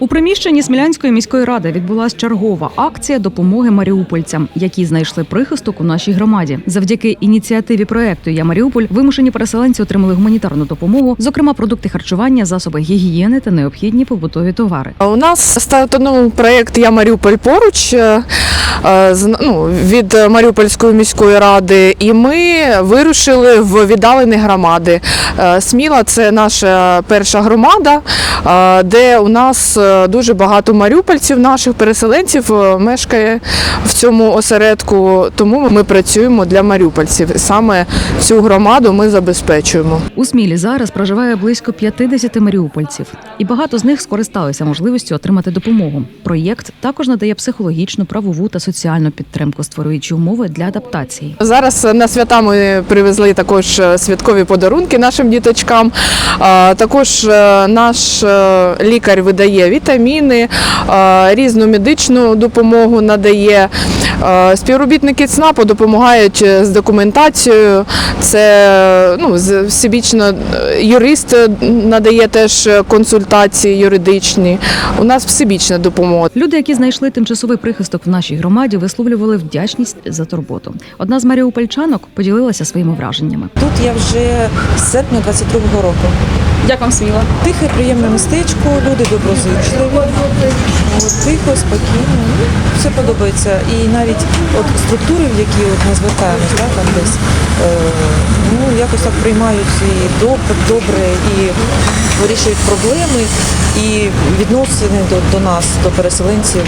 У приміщенні Смілянської міської ради відбулася чергова акція допомоги маріупольцям, які знайшли прихисток у нашій громаді. Завдяки ініціативі проекту Я Маріуполь вимушені переселенці отримали гуманітарну допомогу, зокрема продукти харчування, засоби гігієни та необхідні побутові товари. У нас стартував проєкт Я Маріуполь поруч е, е, ну, від Маріупольської міської ради, і ми вирушили в віддалені громади. Е, Сміла це наша перша громада, де у нас дуже багато маріупольців, наших переселенців е, мешкає в цьому осередку. Тому ми працюємо для маріупольців. Саме цю громаду ми забезпечуємо. У Смілі зараз проживає близько 50 маріупольців, і багато з них скористалися можливістю отримати допомогу. Проєкт також надає психологічну, правову та соціальну підтримку, створюючи умови для адаптації. Зараз на свята ми привезли також е, святкові подарунки нашим діточкам. Також е, наш е, лікар видає вітаміни, е, різну медичну допомогу надає. Е, Співробітники ЦНАПу допомагають е, з документацією. Це ну, з- всебічно е, юрист надає теж консультації юридичні. У нас всебічна допомога. Люди, які знайшли тимчасовий прихисток в нашій громаді, висловлювали вдячність за турботу. Одна з маріупольчанок поділилася своїми враженнями. Тут я вже з серпня 22-го року. Як вам сміло? Тихе, приємне містечко, люди доброзичливі. Тихо, спокійно. Все подобається. І навіть от структури, в які от ми звертаємось, да, там десь, е, ну, якось так приймають і добре, добре, і вирішують проблеми, і відносини до, до нас, до переселенців,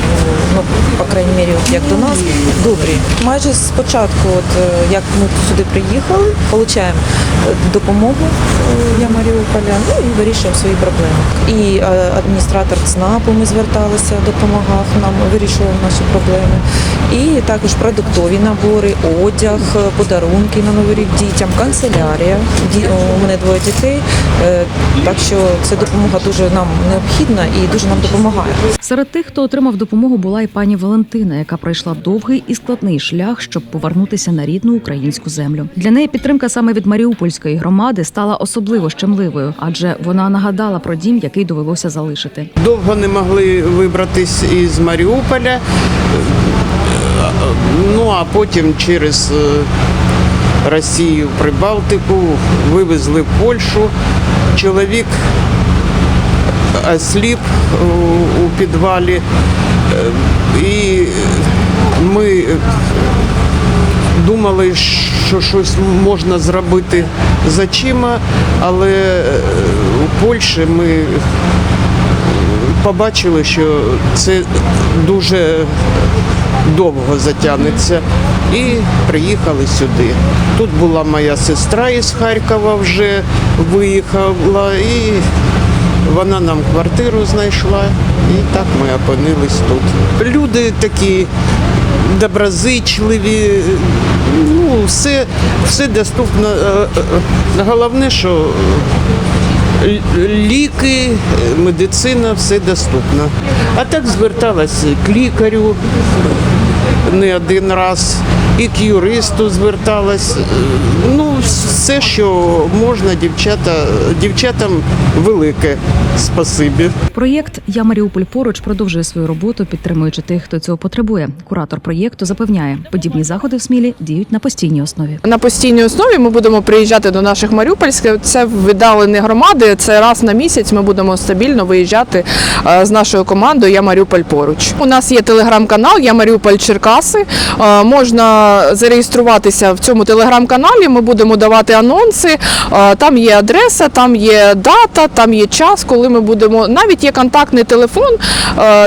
ну, по крайній мірі, от як до нас, добрі. Майже спочатку, от, е, як ми сюди приїхали, отримуємо допомогу е, я Маріуполя, ну і вирішуємо свої проблеми. І е, адміністратор ЦНАПу ми зверталися, допомагав нам, вирішував наші проблеми. І також продуктові набори, одяг, е, подарунки на Новий рік дітям, канцелярія. Ді- У мене двоє дітей, е, так що ця допомога дуже нам необхідна і дуже нам допомагає. Серед тих, хто отримав допомогу, була і пані Валентина, яка пройшла довгий і складний шлях, щоб повернутися на рідну українську землю. Для неї підтримка саме від Маріупольської громади стала особливо щемливою, адже вона нагадала про дім, який довелося залишити. довго не могли вибратись із Маріуполя. Ну а потім через е, Росію Прибалтику вивезли в Польщу. Чоловік осліп у- у підвалі. Е, І ми думали, що щось можна зробити з очима, але е, у Польщі ми побачили, що це дуже довго затягнеться. І приїхали сюди. Тут була моя сестра із Харкова вже виїхала, і вона нам квартиру знайшла, і так ми опинились тут. Люди такі доброзичливі, ну, все, все доступно. Е, е, Головне, що ліки, медицина, все доступно. А так зверталася к лікарю не один раз, і к юристу зверталась. Ну, все, що можна, дівчата, дівчатам велике спасибі. Проєкт Я Маріуполь поруч продовжує свою роботу, підтримуючи тих, хто цього потребує. Куратор проєкту запевняє, подібні заходи в Смілі діють на постійній основі. На постійній основі ми будемо приїжджати до наших маріупольських. Це віддалені громади. Це раз на місяць ми будемо стабільно виїжджати е, з нашою командою Я Маріуполь поруч. У нас є телеграм-канал Я Маріуполь Черкаси. Е, Зареєструватися в цьому телеграм-каналі. Ми будемо давати анонси. Там є адреса, там є дата, там є час, коли ми будемо. Навіть є контактний телефон,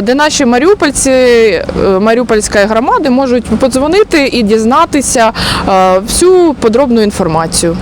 де наші маріупольці, е, маріупольської громади можуть подзвонити і дізнатися всю подробну інформацію.